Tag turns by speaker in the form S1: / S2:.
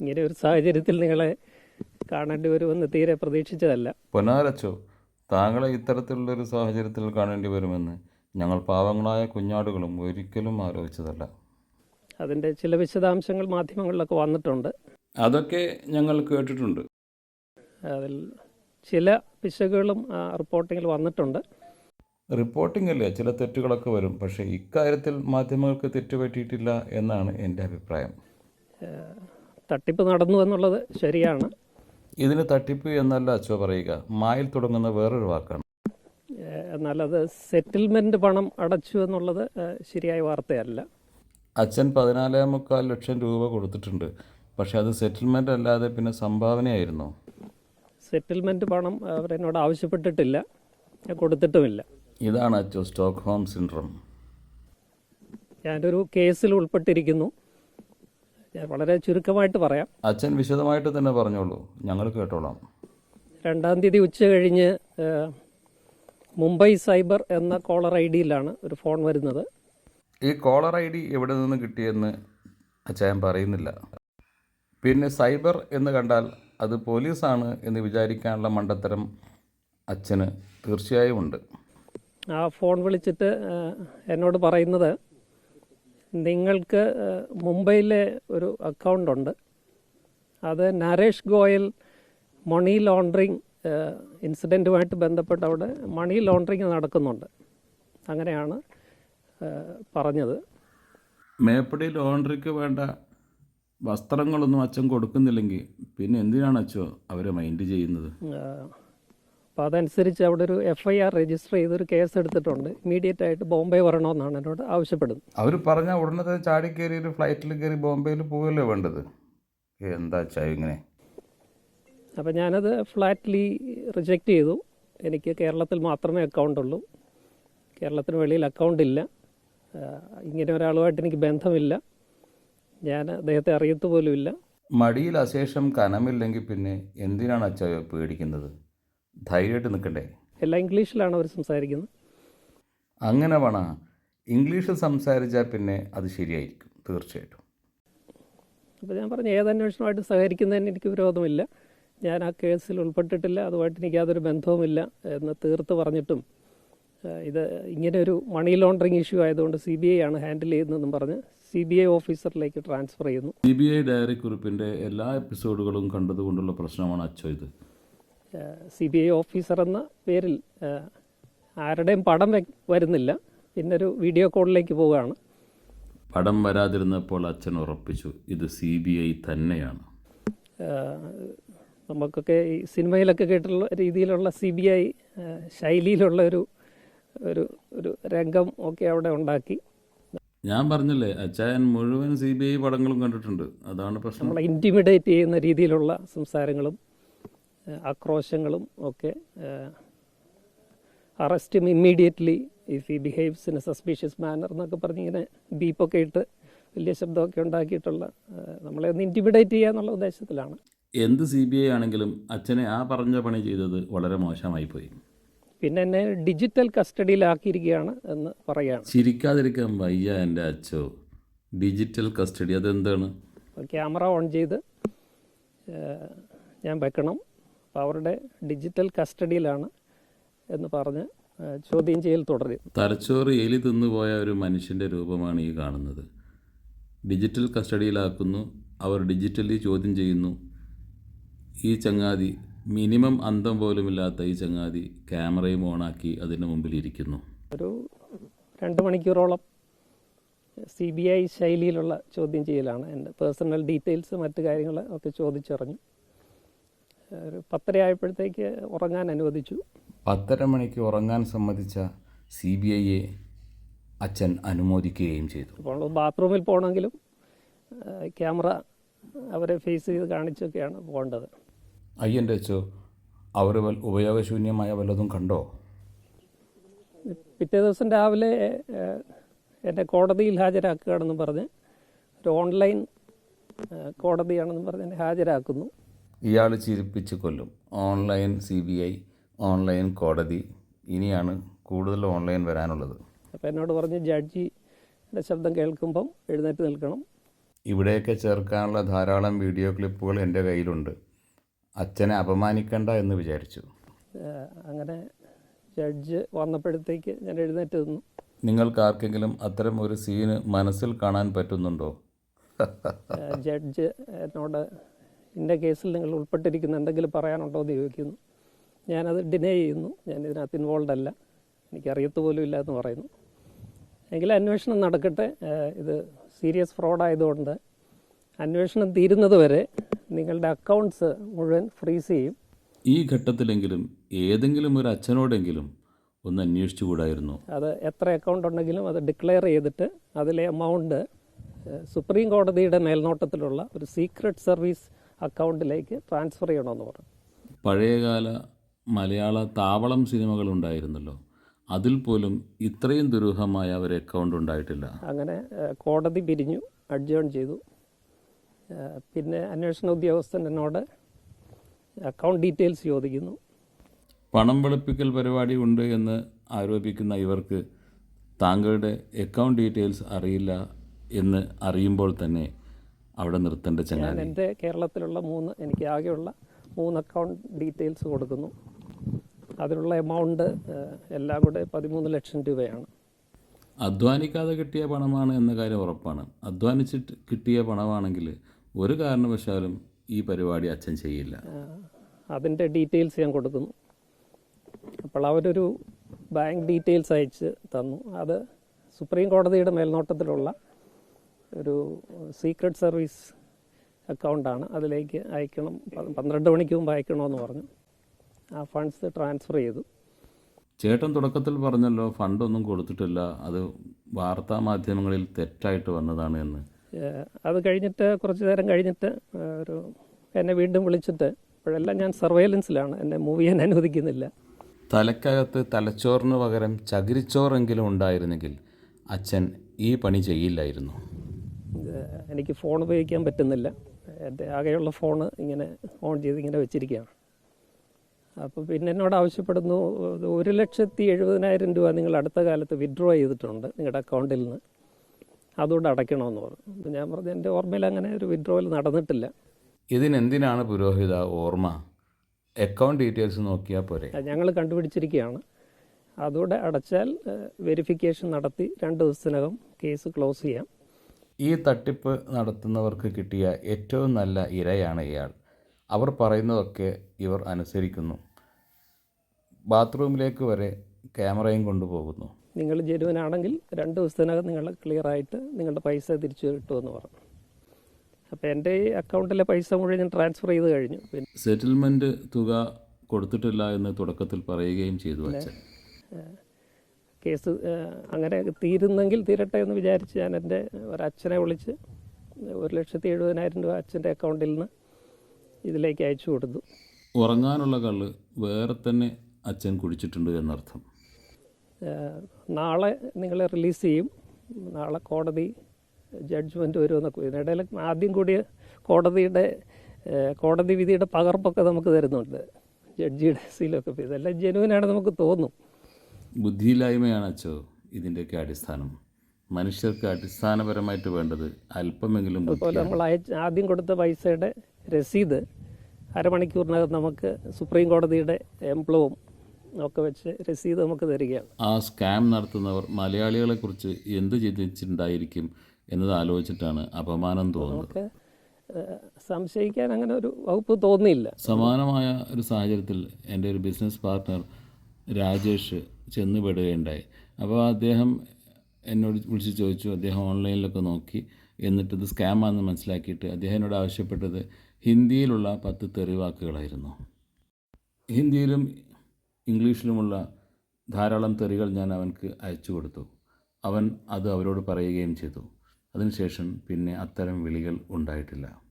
S1: ഇങ്ങനെ ഒരു സാഹചര്യത്തിൽ നിങ്ങളെ കാണേണ്ടി വരുമെന്ന് തീരെ പ്രതീക്ഷിച്ചതല്ല.
S2: പൊന്നാരച്ചോ താങ്കളെ ഇത്തരത്തിലുള്ളൊരു സാഹചര്യത്തിൽ കാണേണ്ടി വരുമെന്ന് ഞങ്ങൾ പാവങ്ങളായ കുഞ്ഞാടുകളും ഒരിക്കലും ആലോചിച്ചതല്ല.
S1: അതിന്റെ ചില വിശദാംശങ്ങൾ മാധ്യമങ്ങളിലൊക്കെ വന്നിട്ടുണ്ട്.
S2: അതൊക്കെ ഞങ്ങൾ കേട്ടിട്ടുണ്ട്.
S1: അതിൽ ചില പിശകുകളും ആ റിപ്പോർട്ടിങ്ങിൽ വന്നിട്ടുണ്ട്.
S2: റിപ്പോർട്ടിംഗ് അല്ലേ? ചില തെറ്റുകളൊക്കെ വരും. പക്ഷേ ഇക്കാര്യത്തിൽ മാധ്യമങ്ങൾക്ക് തെറ്റുപറ്റിയിട്ടില്ല എന്നാണ് എന്റെ അഭിപ്രായം.
S1: തട്ടിപ്പ് നടന്നു എന്നുള്ളത് ശരിയാണ്.
S2: ഇതിന് തട്ടിപ്പ് എന്നല്ല അച്ഛ പറയുക. മായിൽ തുടങ്ങുന്ന വേറൊരു വാക്കാണ്.
S1: എന്നാൽ അത് സെറ്റിൽമെന്റ് പണം അടച്ചു എന്നുള്ളത് ശരിയായ വാർത്തയല്ല.
S2: അച്ഛൻ പതിനാലേ മുക്കാൽ ലക്ഷം രൂപ കൊടുത്തിട്ടുണ്ട്. പക്ഷെ അത് സെറ്റിൽമെന്റ് അല്ലാതെ പിന്നെ സംഭാവനയായിരുന്നു.
S1: സെറ്റിൽമെന്റ് പണം അവരെന്നോട് ആവശ്യപ്പെട്ടിട്ടില്ല. കൊടുത്തിട്ടുമില്ല.
S2: ഇതാണ് അച്ചോ സ്റ്റോക്ക് ഹോം സിൻഡ്രം.
S1: ഞാനൊരു കേസിൽ ഉൾപ്പെട്ടിരിക്കുന്നു. ഞാൻ വളരെ ചുരുക്കമായിട്ട് പറയാം.
S2: അച്ഛൻ വിശദമായിട്ട് തന്നെ പറഞ്ഞോളൂ. ഞങ്ങൾ കേട്ടോളാം.
S1: രണ്ടാം തീയതി ഉച്ച കഴിഞ്ഞ് മുംബൈ സൈബർ എന്ന കോളർ ഐ ഡിയിലാണ് ഒരു ഫോൺ വരുന്നത്.
S2: ഈ കോളർ ഐ ഡി എവിടെ നിന്ന് കിട്ടിയെന്ന് അച്ഛൻ പറയുന്നില്ല. പിന്നെ സൈബർ എന്ന് കണ്ടാൽ അത് പോലീസാണ് എന്ന് വിചാരിക്കാനുള്ള മണ്ടത്തരം അച്ഛന് തീർച്ചയായും ഉണ്ട്.
S1: ആ ഫോൺ വിളിച്ചിട്ട് എന്നോട് പറയുന്നത് നിങ്ങൾക്ക് മുംബൈയിലെ ഒരു അക്കൗണ്ട് ഉണ്ട്. അത് നരേഷ് ഗോയൽ മണി ലോണ്ടറിങ് ഇൻസിഡന്റുമായിട്ട് ബന്ധപ്പെട്ട് അവിടെ മണി ലോണ്ടറിങ് നടക്കുന്നുണ്ട്. അങ്ങനെയാണ് പറഞ്ഞത്.
S2: മേപ്പടി ലോണ്ടറിക്ക് വേണ്ട വസ്ത്രങ്ങളൊന്നും അച്ഛൻ കൊടുക്കുന്നില്ലെങ്കിൽ പിന്നെ എന്തിനാണ് അച്ഛോ അവരെ മൈൻഡ് ചെയ്യുന്നത്?
S1: അപ്പോൾ അതനുസരിച്ച് അവിടെ ഒരു എഫ് ഐ ആർ രജിസ്റ്റർ ചെയ്തൊരു കേസ് എടുത്തിട്ടുണ്ട്. ഇമീഡിയറ്റ് ആയിട്ട് ബോംബെ വരണമെന്നാണ് എന്നോട് ആവശ്യപ്പെടുന്നത്.
S2: അവർ പറഞ്ഞ ഉടനെ തന്നെ ചാടി കയറി ഒരു ഫ്ലൈറ്റിൽ കയറി ബോംബെയിൽ പോവുകയല്ലേ വേണ്ടത്? എന്താ ഇങ്ങനെ?
S1: അപ്പോൾ ഞാനത് ഫ്ലാറ്റ്ലി റിജക്റ്റ് ചെയ്തു. എനിക്ക് കേരളത്തിൽ മാത്രമേ അക്കൗണ്ട് ഉള്ളൂ. കേരളത്തിന് വെളിയിൽ അക്കൗണ്ട് ഇല്ല. ഇങ്ങനെ ഒരാളുമായിട്ട് എനിക്ക് ബന്ധമില്ല. ഞാൻ അദ്ദേഹത്തെ അറിയത്തു പോലുമില്ല.
S2: മടിയിൽ അശേഷം കനമില്ലെങ്കിൽ പിന്നെ എന്തിനാണ് അച്ഛ പേടിക്കുന്നത്? ധൈര്യമായിട്ട് നിൽക്കണ്ടേ?
S1: എല്ലാം ഇംഗ്ലീഷിലാണ് അവർ സംസാരിക്കുന്നത്?
S2: അങ്ങനെ വേണ. ഇംഗ്ലീഷിൽ സംസാരിച്ചാൽ പിന്നെ അത് ശരിയായിരിക്കും തീർച്ചയായിട്ടും.
S1: അപ്പോൾ ഞാൻ പറഞ്ഞു ഏത് അന്വേഷണമായിട്ട് സഹകരിക്കുന്നതിന് എനിക്ക് വിരോധമില്ല. ഞാൻ ആ കേസിൽ ഉൾപ്പെട്ടിട്ടില്ല. അതുമായിട്ട് എനിക്ക് യാതൊരു ബന്ധവുമില്ല എന്ന് തീർത്ത് പറഞ്ഞിട്ടും ഇത് ഇങ്ങനെ ഒരു മണി ലോണ്ടറിങ് ഇഷ്യൂ ആയതുകൊണ്ട് സി ബി ഐ ആണ് ഹാൻഡിൽ ചെയ്യുന്നതെന്നും പറഞ്ഞ് സി ബി ഐ ഓഫീസറിലേക്ക് ട്രാൻസ്ഫർ ചെയ്യുന്നു.
S2: സി ബി ഐ ഡയറി കുറിപ്പിന്റെ എല്ലാ എപ്പിസോഡുകളും കണ്ടതുകൊണ്ടുള്ള പ്രശ്നമാണ് അച്ചോ ഇത്.
S1: സി ബി ഐ ഓഫീസർ എന്ന പേരിൽ ആരുടെയും പടം വരുന്നില്ല. പിന്നെ ഒരു വീഡിയോ കോളിലേക്ക് പോവുകയാണ്.
S2: പടം വരാതിരുന്നപ്പോൾ അച്ഛൻ ഉറപ്പിച്ചു ഇത് സി ബി ഐ തന്നെയാണ്.
S1: നമുക്കൊക്കെ ഈ സിനിമയിലൊക്കെ കേട്ടിട്ടുള്ള രീതിയിലുള്ള സി ബി ഐ ശൈലിയിലുള്ള ഒരു ഒരു ഒരു രംഗം ഒക്കെ അവിടെ ഉണ്ടാക്കി.
S2: ഞാൻ പറഞ്ഞില്ലേ അച്ചായൻ മുഴുവൻ സി ബി ഐ പടങ്ങളും കണ്ടിട്ടുണ്ട്. അതാണ് പ്രശ്നം.
S1: നമ്മളെ ഇന്റിമിഡേറ്റ് ചെയ്യുന്ന രീതിയിലുള്ള സംസാരങ്ങളും ആക്രോശങ്ങളും ഒക്കെ arrest immediately if he behaves in a suspicious manner എന്നൊക്കെ പറഞ്ഞ് ഇങ്ങനെ ബീപ്പൊക്കെ ഇട്ട് വലിയ ശബ്ദമൊക്കെ ഉണ്ടാക്കിയിട്ടുള്ള നമ്മളെ ഒന്ന് ഇന്റിമിഡേറ്റ് ചെയ്യുക എന്നുള്ള ഉദ്ദേശത്തിലാണ്.
S2: എന്ത് സി ബി ഐ ആണെങ്കിലും അച്ഛനെ ആ പറഞ്ഞ പണി ചെയ്തത് വളരെ മോശമായി പോയി.
S1: പിന്നെ എന്നെ ഡിജിറ്റൽ കസ്റ്റഡിയിലാക്കിയിരിക്കുകയാണ് എന്ന് പറയുകയാണ്
S2: ചിരിക്കാതിരിക്കാൻ വയ്യ എന്റെ അച്ഛോ. ഡിജിറ്റൽ കസ്റ്റഡി അതെന്താണ്?
S1: ക്യാമറ ഓൺ ചെയ്ത് ഞാൻ വെക്കണം. അപ്പോൾ അവരുടെ ഡിജിറ്റൽ കസ്റ്റഡിയിലാണ് എന്ന് പറഞ്ഞ് ചോദ്യം ചെയ്യൽ തുടരും.
S2: തലച്ചോറ് എലി തിന്നുപോയ ഒരു മനുഷ്യന്റെ രൂപമാണ് ഈ കാണുന്നത്. ഡിജിറ്റൽ കസ്റ്റഡിയിലാക്കുന്നു അവർ ഡിജിറ്റലി ചോദ്യം ചെയ്യുന്നു. ഈ ചങ്ങാതി മിനിമം അന്തം പോലുമില്ലാത്ത ഈ ചങ്ങാതി ക്യാമറയും ഓണാക്കി അതിന്റെ മുമ്പിൽ ഇരിക്കുന്നു.
S1: ഒരു രണ്ട് മണിക്കൂറോളം സി ബി ഐ ശൈലിയിലുള്ള ചോദ്യം ചെയ്യലാണ്. എന്റെ പേഴ്സണൽ ഡീറ്റെയിൽസ് മറ്റു കാര്യങ്ങൾ ഒക്കെ ചോദിച്ചറിഞ്ഞു. ഒരു പത്തരയായപ്പോഴത്തേക്ക് ഉറങ്ങാൻ അനുവദിച്ചു.
S2: പത്തര മണിക്ക് ഉറങ്ങാൻ സമ്മതിച്ച സി ബി ഐയെ അച്ഛൻ അനുമോദിക്കുകയും ചെയ്തു.
S1: അപ്പോൾ ബാത്റൂമിൽ പോകണമെങ്കിലും ക്യാമറ അവരെ ഫേസ് ചെയ്ത് കാണിച്ചൊക്കെയാണ് പോകേണ്ടത്.
S2: അയ്യന്റെ അച്ഛോ അവർ ഉപയോഗശൂന്യമായ വല്ലതും കണ്ടോ?
S1: പിറ്റേ ദിവസം രാവിലെ എന്റെ എന്നെ കോടതിയിൽ ഹാജരാക്കുകയാണെന്ന് പറഞ്ഞ് ഒരു ഓൺലൈൻ കോടതിയാണെന്ന് പറഞ്ഞ് എന്നെ ഹാജരാക്കുന്നു.
S2: ഇയാൾ ചിരിപ്പിച്ച് കൊല്ലും. Online C B I online കോടതി. ഇനിയാണ് കൂടുതൽ ഓൺലൈൻ വരാനുള്ളത്.
S1: അപ്പോൾ എന്നോട് പറഞ്ഞ് ജഡ്ജിയുടെ ശബ്ദം കേൾക്കുമ്പം എഴുന്നേറ്റ് നിൽക്കണം.
S2: ഇവിടെയൊക്കെ ചേർക്കാനുള്ള ധാരാളം വീഡിയോ ക്ലിപ്പുകൾ എന്റെ കയ്യിലുണ്ട്. അച്ഛനെ അപമാനിക്കണ്ട എന്ന് വിചാരിച്ചു.
S1: അങ്ങനെ ജഡ്ജ് വന്നപ്പോഴത്തേക്ക് ഞാൻ എഴുന്നേറ്റ് നിന്നു.
S2: നിങ്ങൾക്ക് ആർക്കെങ്കിലും അത്തരം ഒരു സീന് മനസ്സിൽ കാണാൻ പറ്റുന്നുണ്ടോ?
S1: ജഡ്ജ് എന്നോട് ഇന്ന കേസിൽ നിങ്ങൾ ഉൾപ്പെട്ടിരിക്കുന്നുണ്ടെങ്കിൽ പറയാനുണ്ടോ എന്ന് ചോദിക്കുന്നു. ഞാനത് ഡിനൈ ചെയ്യുന്നു. ഞാൻ ഇതിനകത്ത് ഇൻവോൾവ് അല്ല. എനിക്കറിയത്ത് പോലും ഇല്ല എന്ന് പറയുന്നു. എങ്കിലും അന്വേഷണം നടക്കട്ടെ. ഇത് സീരിയസ് ഫ്രോഡായതുകൊണ്ട് അന്വേഷണം തീരുന്നത് വരെ നിങ്ങളുടെ അക്കൗണ്ട്സ് മുഴുവൻ ഫ്രീസ് ചെയ്യും.
S2: ഈ ഘട്ടത്തിലെങ്കിലും ഏതെങ്കിലും ഒരു അച്ഛനോടെങ്കിലും ഒന്ന് അന്വേഷിച്ചു കൂടായിരുന്നു?
S1: അത് എത്ര അക്കൗണ്ട് ഉണ്ടെങ്കിലും അത് ഡിക്ലെയർ ചെയ്തിട്ട് അതിലെ എമൗണ്ട് സുപ്രീം കോടതിയുടെ മേൽനോട്ടത്തിലുള്ള ഒരു സീക്രട്ട് സർവീസ് അക്കൗണ്ടിലേക്ക് ട്രാൻസ്ഫർ ചെയ്യണമെന്ന് പറഞ്ഞു.
S2: പഴയകാല മലയാള താവളം സിനിമകൾ ഉണ്ടായിരുന്നല്ലോ. അതിൽ പോലും ഇത്രയും ദുരൂഹമായ ഒരു അക്കൗണ്ട് ഉണ്ടായിട്ടില്ല.
S1: അങ്ങനെ കോടതി പിരിഞ്ഞു അഡ്ജേൺ ചെയ്തു. പിന്നെ അന്വേഷണ ഉദ്യോഗസ്ഥൻ എന്നോട് അക്കൗണ്ട് ഡീറ്റെയിൽസ് ചോദിക്കുന്നു.
S2: പണം വെളുപ്പിക്കൽ പരിപാടി ഉണ്ട് എന്ന് ആരോപിക്കുന്ന ഇവർക്ക് താങ്കളുടെ അക്കൗണ്ട് ഡീറ്റെയിൽസ് അറിയില്ല എന്ന് അറിയുമ്പോൾ തന്നെ അവിടെ നിർത്തേണ്ട
S1: ഞാൻ
S2: ചങ്ങാതി
S1: എന്റെ കേരളത്തിലുള്ള മൂന്ന് എനിക്ക് ആകെയുള്ള മൂന്ന് അക്കൗണ്ട് ഡീറ്റെയിൽസ് കൊടുക്കുന്നു. അതിനുള്ള എമൗണ്ട് ഏഹ്, എല്ലാം കൂടെ പതിമൂന്ന് ലക്ഷം രൂപയാണ്.
S2: അധ്വാനിക്കാതെ കിട്ടിയ പണമാണ് എന്ന കാര്യം ഉറപ്പാണ്. അധ്വാനിച്ചിട്ട് കിട്ടിയ പണമാണെങ്കിൽ ഒരു കാരണവശാലും ഈ പരിപാടി അച്ഛൻ ചെയ്യില്ല.
S1: അതിന്റെ ഡീറ്റെയിൽസ് ഞാൻ കൊടുക്കുന്നു. അപ്പോൾ അവരൊരു ബാങ്ക് ഡീറ്റെയിൽസ് അയച്ച് തന്നു. അത് സുപ്രീം കോടതിയുടെ മേൽനോട്ടത്തിലുള്ള ഒരു സീക്രട്ട് സർവീസ് അക്കൗണ്ടാണ് അതിലേക്ക് അയക്കണം. പന്ത്രണ്ട് മണിക്ക് മുമ്പ് അയക്കണമെന്ന് പറഞ്ഞു. ആ ഫണ്ട്സ് ട്രാൻസ്ഫർ ചെയ്തു.
S2: ചേട്ടൻ തുടക്കത്തിൽ പറഞ്ഞല്ലോ ഫണ്ടൊന്നും കൊടുത്തിട്ടില്ല. അത് വാർത്താ മാധ്യമങ്ങളിൽ തെറ്റായിട്ട് വന്നതാണ് എന്ന്.
S1: അത് കഴിഞ്ഞിട്ട് കുറച്ച് നേരം കഴിഞ്ഞിട്ട് ഒരു എന്നെ വീണ്ടും വിളിച്ചിട്ട് ഇപ്പോഴെല്ലാം ഞാൻ സർവൈലൻസിലാണ് എന്നെ മൂവ് ചെയ്യാൻ അനുവദിക്കുന്നില്ല.
S2: തലക്കകത്ത് തലച്ചോറിന് പകരം ചകിരിച്ചോറെങ്കിലും ഉണ്ടായിരുന്നെങ്കിൽ അച്ഛൻ ഈ പണി ചെയ്യില്ലായിരുന്നു.
S1: എനിക്ക് ഫോൺ ഉപയോഗിക്കാൻ പറ്റുന്നില്ല. എന്റെ ആകെയുള്ള ഫോണ് ഇങ്ങനെ ഓൺ ചെയ്ത് ഇങ്ങനെ വെച്ചിരിക്കുകയാണ്. അപ്പോൾ പിന്നെ എന്നോട് ആവശ്യപ്പെടുന്നു ഒരു ലക്ഷത്തി എഴുപതിനായിരം രൂപ നിങ്ങൾ അടുത്ത കാലത്ത് വിഡ്രോ ചെയ്തിട്ടുണ്ട് നിങ്ങളുടെ അക്കൗണ്ടിൽ നിന്ന്. അതുകൊണ്ട് അടയ്ക്കണമെന്ന് പറഞ്ഞു. ഞാൻ പറഞ്ഞു എന്റെ ഓർമ്മയിൽ അങ്ങനെ ഒരു വിഡ്രോവൽ നടന്നിട്ടില്ല.
S2: ഇതിനെന്തിനാണ് പുരോഹിത ഓർമ്മ? അക്കൗണ്ട് ഡീറ്റെയിൽസ് നോക്കിയാൽ പോരെ.
S1: ഞങ്ങൾ കണ്ടുപിടിച്ചിരിക്കുകയാണ്. അതുകൂടെ അടച്ചാൽ വെരിഫിക്കേഷൻ നടത്തി രണ്ട് ദിവസത്തിനകം കേസ് ക്ലോസ് ചെയ്യാം.
S2: ഈ തട്ടിപ്പ് നടത്തുന്നവർക്ക് കിട്ടിയ ഏറ്റവും നല്ല ഇരയാണ് ഇയാൾ. അവർ പറയുന്നതൊക്കെ ഇവർ അനുസരിക്കുന്നു. ബാത്റൂമിലേക്ക് വരെ ക്യാമറയും കൊണ്ടുപോകുന്നു.
S1: നിങ്ങൾ ജെനുവനാണെങ്കിൽ രണ്ട് ദിവസത്തിനകം നിങ്ങൾ ക്ലിയർ ആയിട്ട് നിങ്ങളുടെ പൈസ തിരിച്ചു കിട്ടുമെന്ന് പറഞ്ഞു. അപ്പോൾ എന്റെ ഈ അക്കൗണ്ടിലെ പൈസ മുഴുവൻ ഞാൻ ട്രാൻസ്ഫർ ചെയ്ത് കഴിഞ്ഞു. പിന്നെ
S2: സെറ്റിൽമെന്റ് തുക കൊടുത്തിട്ടില്ല എന്ന് തുടക്കത്തിൽ പറയുകയും ചെയ്തു അച്ഛൻ.
S1: കേസ് അങ്ങനെ തീരുന്നെങ്കിൽ തീരട്ടെ എന്ന് വിചാരിച്ച് ഞാൻ എന്റെ ഒരച്ഛനെ വിളിച്ച് ഒരു ലക്ഷത്തി എഴുപതിനായിരം രൂപ അച്ഛന്റെ അക്കൗണ്ടിൽ നിന്ന് ഇതിലേക്ക് അയച്ചു കൊടുത്തു.
S2: ഉറങ്ങാനുള്ള കള്ള് വേറെ തന്നെ അച്ഛൻ കുടിച്ചിട്ടുണ്ട് എന്നർത്ഥം.
S1: നാളെ നിങ്ങളെ റിലീസ് ചെയ്യും. നാളെ കോടതി ജഡ്ജ്മെന്റ് വരുമെന്നൊക്കെ ഇതിനിടയിൽ ആദ്യം കൂടിയ കോടതിയുടെ കോടതി വിധിയുടെ പകർപ്പൊക്കെ നമുക്ക് തരുന്നുണ്ട്. ജഡ്ജിയുടെ സീലൊക്കെ ഇതെല്ലാം ജനുവിനാണ് നമുക്ക് തോന്നും.
S2: ബുദ്ധിയില്ലായ്മയാണ് അച്ഛോ ഇതിന്റെയൊക്കെ അടിസ്ഥാനം. മനുഷ്യർക്ക് അടിസ്ഥാനപരമായിട്ട് വേണ്ടത് അല്പമെങ്കിലും
S1: അതുപോലെ നമ്മൾ അയച്ച് ആദ്യം കൊടുത്ത പൈസയുടെ രസീത് അരമണിക്കൂറിനകം നമുക്ക് സുപ്രീം കോടതിയുടെ എംപ്ലോവും ഒക്കെ വെച്ച് രസീത് നമുക്ക് തരികയാണ്.
S2: ആ സ്കാം നടത്തുന്നവർ മലയാളികളെ കുറിച്ച് എന്ത് ചിന്തിച്ചിട്ടുണ്ടായിരിക്കും എന്നത് ആലോചിച്ചിട്ടാണ് അപമാനം തോന്നുന്നത്.
S1: നമുക്ക് സംശയിക്കാൻ അങ്ങനെ ഒരു വകുപ്പ് തോന്നിയില്ല.
S2: സമാനമായ ഒരു സാഹചര്യത്തിൽ എന്റെ ഒരു ബിസിനസ് പാർട്ട്ണർ രാജേഷ് ചെന്നുപെടുകയുണ്ടായി. അപ്പോൾ അദ്ദേഹം എന്നോട് വിളിച്ച് ചോദിച്ചു അദ്ദേഹം ഓൺലൈനിലൊക്കെ നോക്കി. എന്നിട്ട് ഇത് സ്കാമാണെന്ന് മനസ്സിലാക്കിയിട്ട് അദ്ദേഹം എന്നോട് ആവശ്യപ്പെട്ടത് ഹിന്ദിയിലുള്ള പത്ത് തെറിവാക്കുകളായിരുന്നു ഹിന്ദിയിലും ഇംഗ്ലീഷിലുമുള്ള ധാരാളം തെറികൾ ഞാൻ അവൻക്ക് അയച്ചു കൊടുത്തു. അവൻ അത് അവരോട് പറയുകയും ചെയ്തു. അതിനുശേഷം പിന്നെ അത്തരം വിളികൾ ഉണ്ടായിട്ടില്ല.